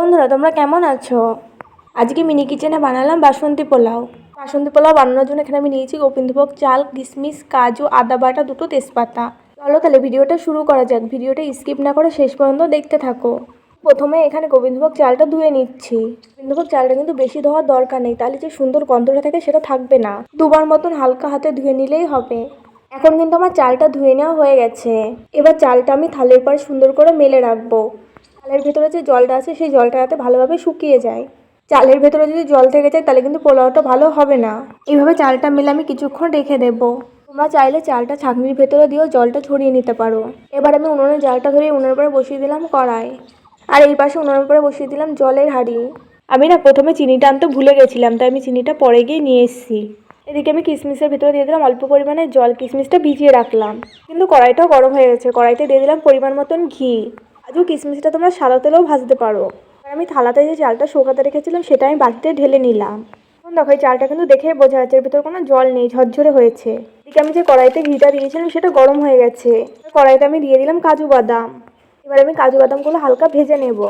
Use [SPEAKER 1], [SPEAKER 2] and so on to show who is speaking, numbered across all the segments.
[SPEAKER 1] বন্ধুরা, তোমরা কেমন আছো? আজকে মিনি কিচেনে বানালাম বাসন্তী পোলাও। বাসন্তী পোলাও বানানোর জন্য এখানে আমি নিয়েছি গোবিন্দভোগ চাল, কিশমিশ, কাজু, আদা বাটা, দুটো তেজপাতা। চলো তাহলে ভিডিওটা শুরু করা যাক। ভিডিওটা স্কিপ না করে শেষ পর্যন্ত দেখতে থাকো। প্রথমে এখানে গোবিন্দভোগ চালটা ধুয়ে নিচ্ছি। গোবিন্দভোগ চালটা কিন্তু বেশি ধোয়ার দরকার নেই, তাহলে যে সুন্দর গন্ধটা থাকে সেটা থাকবে না। দুবার মতন হালকা হাতে ধুয়ে নিলেই হবে। এখন কিন্তু আমার চালটা ধুয়ে নেওয়া হয়ে গেছে। এবার চালটা আমি থালের পরে সুন্দর করে মেলে রাখব। চালের ভেতরে যে জলটা আছে, সেই জলটা যাতে ভালোভাবে শুকিয়ে যায়। চালের ভেতরে যদি জল থেকে যায়, তাহলে কিন্তু পোলাওটা ভালো হবে না। এইভাবে চালটা মেলে আমি কিছুক্ষণ রেখে দেবো। তোমরা চাইলে চালটা ছাঁকনির ভেতরে দিয়েও জলটা ছড়িয়ে নিতে পারো। এবার আমি উনুনের জালটা ধরে উনুনের পরে বসিয়ে দিলাম কড়াই। আর এই পাশে উনুনের পরে বসিয়ে দিলাম জলের হাঁড়ি। আমি না প্রথমে চিনিটা আনতে ভুলে গেছিলাম, তাই আমি চিনিটা পরে গিয়ে নিয়ে এসেছি। এদিকে আমি কিশমিশের ভেতরে দিয়ে দিলাম অল্প পরিমাণে জল, কিশমিশটা ভিজিয়ে রাখলাম। কিন্তু কড়াইটাও গরম হয়ে গেছে। কড়াইতে দিয়ে দিলাম পরিমাণ মতন ঘি। আজও কিশমিশটা তোমরা সাদা তেলেও ভাজতে পারো। আর আমি থালাতে যে চালটা শোকাতে রেখেছিলাম, সেটা আমি বাটিতে ঢেলে নিলাম। এখন দেখো, এই চালটা কিন্তু দেখে বোঝা যাচ্ছে, এর ভিতরে কোনো জল নেই, ঝরঝরে হয়েছে। এদিকে আমি যে কড়াইতে ঘিটা দিয়েছিলাম, সেটা গরম হয়ে গেছে। কড়াইতে আমি দিয়ে দিলাম কাজু বাদাম। এবার আমি কাজু বাদামগুলো হালকা ভেজে নেব।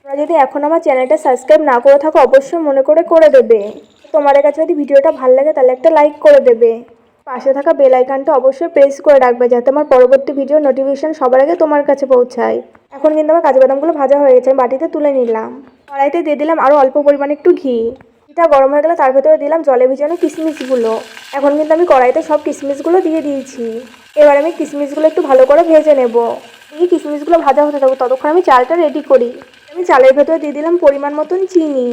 [SPEAKER 1] তোমরা যদি এখন আমার চ্যানেলটা সাবস্ক্রাইব না করে থাকো, অবশ্যই মনে করে করে দেবে। তোমাদের কাছে যদি ভিডিওটা ভালো লাগে, তাহলে একটা লাইক করে দেবে। পাশে থাকা বেল আইকনটা অবশ্যই প্রেস করে রাখবে, যাতে আমার পরবর্তী ভিডিও নোটিফিকেশন সবার আগে তোমার কাছে পৌঁছায়। এখন কিন্তু আমার কাজু বাদামগুলো ভাজা হয়ে গেছে, আমি বাটিতে তুলে নিলাম। কড়াইতে দিয়ে দিলাম আরও অল্প পরিমাণে একটু ঘি। ঘিটা গরম হয়ে গেলে তার ভেতরে দিলাম জলে ভিজানো কিশমিশগুলো। এখন কিন্তু আমি কড়াইতে সব কিশমিশগুলো দিয়ে দিয়েছি। এবার আমি কিশমিশগুলো একটু ভালো করে ভেজে নেব। এই কিশমিশগুলো ভাজা হতে থাকব ততক্ষণ আমি চালটা রেডি করি। আমি চালের ভেতরে দিয়ে দিলাম পরিমাণ মতন চিনি।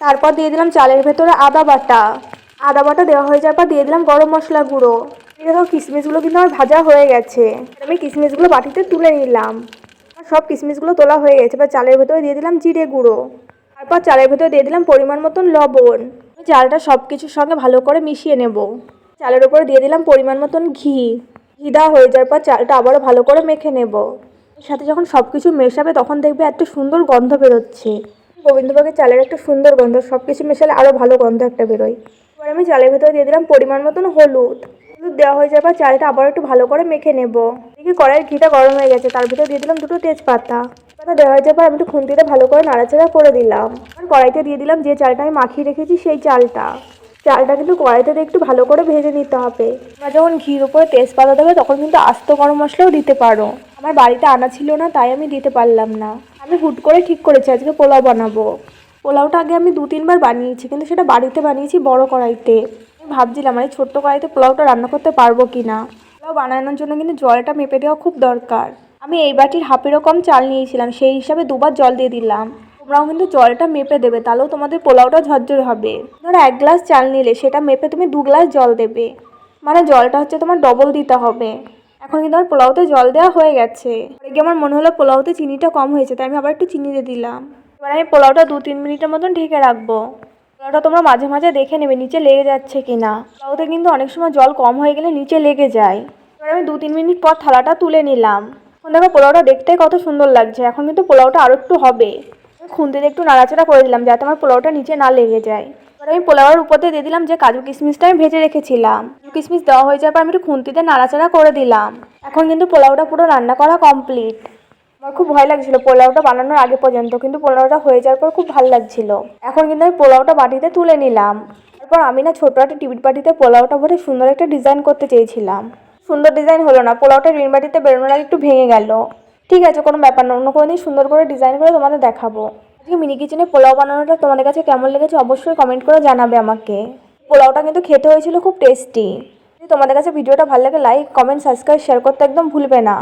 [SPEAKER 1] তারপর দিয়ে দিলাম চালের ভেতরে আদা বাটা। আদা বাটা দেওয়া হয়ে যাওয়ার পর দিয়ে দিলাম গরম মশলা গুঁড়ো। দেখো কিশমিশগুলো কিন্তু আমার ভাজা হয়ে গেছে। আমি কিশমিশগুলো বাটিতে তুলে নিলাম। সব কিশমিশগুলো তোলা হয়ে গেছে। এবার চালের ভেতরে দিয়ে দিলাম জিরে গুঁড়ো। তারপর চালের ভেতরে দিয়ে দিলাম পরিমাণ মতন লবণ। চালটা সব কিছুর সঙ্গে ভালো করে মিশিয়ে নেব। চালের উপরে দিয়ে দিলাম পরিমাণ মতন ঘি। ঘি দেওয়া হয়ে যাওয়ার পর চালটা আবারও ভালো করে মেখে নেব। এর সাথে যখন সব কিছু মেশাবে তখন দেখবে এত সুন্দর গন্ধ বেরোচ্ছে। গোবিন্দভোগের চালের একটা সুন্দর গন্ধ সব কিছু মেশালে আরও ভালো গন্ধ একটা বেরোয়। এবার আমি চালের ভেতরে দিয়ে দিলাম পরিমাণ মতন হলুদ। হলুদ দেওয়া হয়ে পর চালটা আবার একটু ভালো করে মেখে নেব। দেখি কড়াইয়ের ঘিটা গরম হয়ে গেছে, তার ভিতরে দিয়ে দিলাম দুটো তেজপাতা। তেজপাতা দেওয়া হয়ে পর আমি একটু খুন্তিতে ভালো করে নাড়াচাড়া করে দিলাম। আর কড়াইতে দিয়ে দিলাম যে চালটা আমি মাখিয়ে রেখেছি সেই চালটা। চালটা কিন্তু কড়াইতে একটু ভালো করে ভেজে নিতে হবে। তোমরা যখন ঘির উপরে তেজপাতা দেবে তখন কিন্তু আস্ত গরম মশলাও দিতে পারো। আমার বাড়িতে আনা ছিল না, তাই আমি দিতে পারলাম না। আমি হুট করে ঠিক করেছি, আজকে পোলাও বানাবো। পোলাওটা আগে আমি দু তিনবার বানিয়েছি, কিন্তু সেটা বাড়িতে বানিয়েছি বড় কড়াইতে। ভাবছিলাম মানে ছোট্ট কড়াইতে পোলাওটা রান্না করতে পারব কি না পোলাও বানানোর জন্য কিন্তু জলটা মেপে দেওয়া খুব দরকার। আমি এই বাটির হাফেরও কম চাল নিয়েছিলাম, সেই হিসাবে দুবার জল দিয়ে দিলাম। তোমরাও কিন্তু জলটা মেপে দেবে, তাহলেও তোমাদের পোলাওটা ঝরঝরে হবে। ধরো এক গ্লাস চাল নিলে সেটা মেপে তুমি দু গ্লাস জল দেবে। মানে জলটা হচ্ছে তোমার ডবল দিতে হবে। এখন কিন্তু আমার পোলাওতে জল দেওয়া হয়ে গেছে। এদিকে আমার মনে হলো পোলাওতে চিনিটা কম হয়েছে, তাই আমি আবার একটু চিনি দিয়ে দিলাম। এবার আমি পোলাওটা দু তিন মিনিটের মতন ঢেকে রাখব। পোলাওটা তোমরা মাঝে মাঝে দেখে নেবে, নিচে লেগে যাচ্ছে কি না পোলাওতে কিন্তু অনেক সময় জল কম হয়ে গেলে নিচে লেগে যায়। এবার আমি দু তিন মিনিট পর থালাটা তুলে নিলাম। এখন দেখো পোলাওটা দেখতে কত সুন্দর লাগছে, এখন কিন্তু পোলাওটা আরও একটু হবে। খুন্তিতে একটু নাড়াচাড়া করে দিলাম, যাতে আমার পোলাওটা নিচে না লেগে যায়। এবার আমি পোলাওয়ের উপরে দিয়ে দিলাম যে কাজু কিশমিশটা আমি ভেজে রেখেছিলাম। কাজু কিশমিশ দেওয়া হয়ে যাওয়ার পর আমি একটু খুন্তিতে নাড়াচাড়া করে দিলাম। এখন কিন্তু পোলাওটা পুরো রান্না করা কমপ্লিট আমার খুব ভয় লাগছিল পোলাওটা বানানোর আগে পর্যন্ত, কিন্তু পোলাওটা হয়ে যাওয়ার পর খুব ভালো লাগছিল। এখন কিন্তু আমি পোলাওটা বাটিতে তুলে নিলাম। তারপর আমি না ছোটো একটা টিভির বাটিতে পোলাওটা ভরে সুন্দর একটা ডিজাইন করতে চেয়েছিলাম। সুন্দর ডিজাইন হলো না, পোলাওটা রিন বাটিতে বেরোনোর আগে একটু ভেঙে গেল। ঠিক আছে, কোনো ব্যাপার না, অন্য কোনো দিন সুন্দর করে ডিজাইন করে তোমাদের দেখাবো। আজকে মিনি কিচেনে পোলাও বানানোটা তোমাদের কাছে কেমন লেগেছে অবশ্যই কমেন্ট করে জানাবে আমাকে। পোলাওটা কিন্তু খেতে হয়েছিল খুব টেস্টি। তোমাদের কাছে ভিডিওটা ভালো লাগে লাইক কমেন্ট সাবস্ক্রাইব শেয়ার করতে একদম ভুলবে না।